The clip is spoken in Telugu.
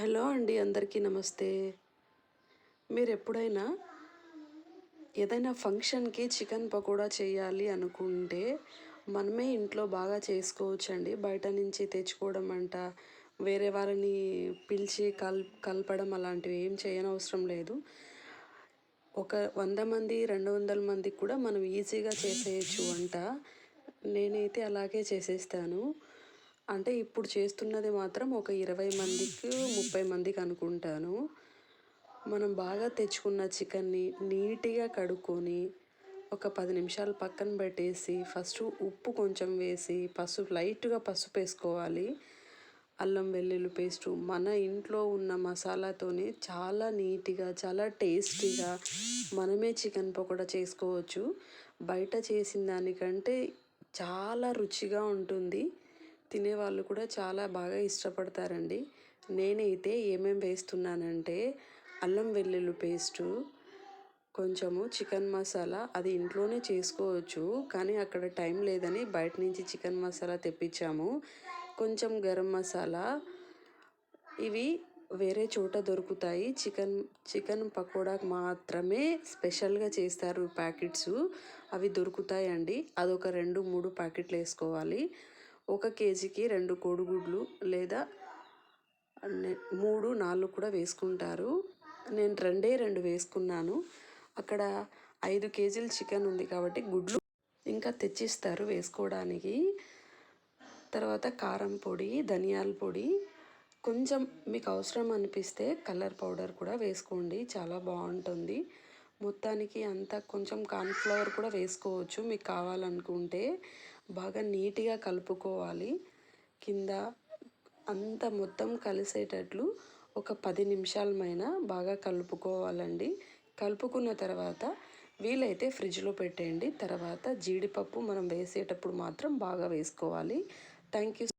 హలో అండి అందరికీ నమస్తే. మీరు ఎప్పుడైనా ఏదైనా ఫంక్షన్కి చికెన్ పకోడా చేయాలి అనుకుంటే మనమే ఇంట్లో బాగా చేసుకోవచ్చండి. బయట నుంచి తెచ్చుకోవడం అంట వేరే వాళ్ళని పిలిచి కల్ కలపడం అలాంటివి ఏం చేయనవసరం లేదు. ఒక వంద మంది రెండు వందల మందికి కూడా మనం ఈజీగా చేసేయచ్చు వంట నేనైతే అలాగే చేసేస్తాను. అంటే ఇప్పుడు చేస్తున్నది మాత్రం ఒక ఇరవై మందికి ముప్పై మందికి అనుకుంటాను. మనం బాగా తెచ్చుకున్న చికెన్ని నీట్గా కడుక్కొని ఒక పది నిమిషాలు పక్కన పెట్టేసి ఫస్ట్ ఉప్పు కొంచెం వేసి పసుపు లైట్గా పసుపు వేసుకోవాలి. అల్లం వెల్లుల్లి పేస్టు మన ఇంట్లో ఉన్న మసాలాతోనే చాలా నీట్గా చాలా టేస్టీగా మనమే చికెన్ పకోడా చేసుకోవచ్చు. బయట చేసిన దానికంటే చాలా రుచిగా ఉంటుంది. తినేవాళ్ళు కూడా చాలా బాగా ఇష్టపడతారండి. నేనైతే ఏమేమి వేస్తున్నానంటే అల్లం వెల్లుల్లి పేస్టు కొంచెము చికెన్ మసాలా అది ఇంట్లోనే చేసుకోవచ్చు. కానీ అక్కడ టైం లేదని బయట నుంచి చికెన్ మసాలా తెప్పించాము. కొంచెం గరం మసాలా ఇవి వేరే చోట దొరుకుతాయి. చికెన్ చికెన్ పకోడాకు మాత్రమే స్పెషల్గా చేస్తారు ప్యాకెట్స్. అవి దొరుకుతాయండి. అదొక రెండు మూడు ప్యాకెట్లు వేసుకోవాలి. ఒక కేజీకి రెండు కోడిగుడ్లు లేదా మూడు నాలుగు కూడా వేసుకుంటారు. నేను రెండే రెండు వేసుకున్నాను. అక్కడ ఐదు కేజీలు చికెన్ ఉంది కాబట్టి గుడ్లు ఇంకా తెచ్చిస్తారు వేసుకోవడానికి. తర్వాత కారం పొడి ధనియాల పొడి. కొంచెం మీకు అవసరం అనిపిస్తే కలర్ పౌడర్ కూడా వేసుకోండి. చాలా బాగుంటుంది. మొత్తానికి అంతా కొంచెం కార్న్ఫ్లవర్ కూడా వేసుకోవచ్చు. మీకు కావాలనుకుంటే బాగా నీట్గా కలుపుకోవాలి. కింద అంత మొత్తం కలిసేటట్లు ఒక పది నిమిషాలమైనా బాగా కలుపుకోవాలండి. కలుపుకున్న తర్వాత వీలైతే ఫ్రిడ్జ్లో పెట్టేయండి. తర్వాత జీడిపప్పు మనం వేసేటప్పుడు మాత్రం బాగా వేసుకోవాలి. Thank you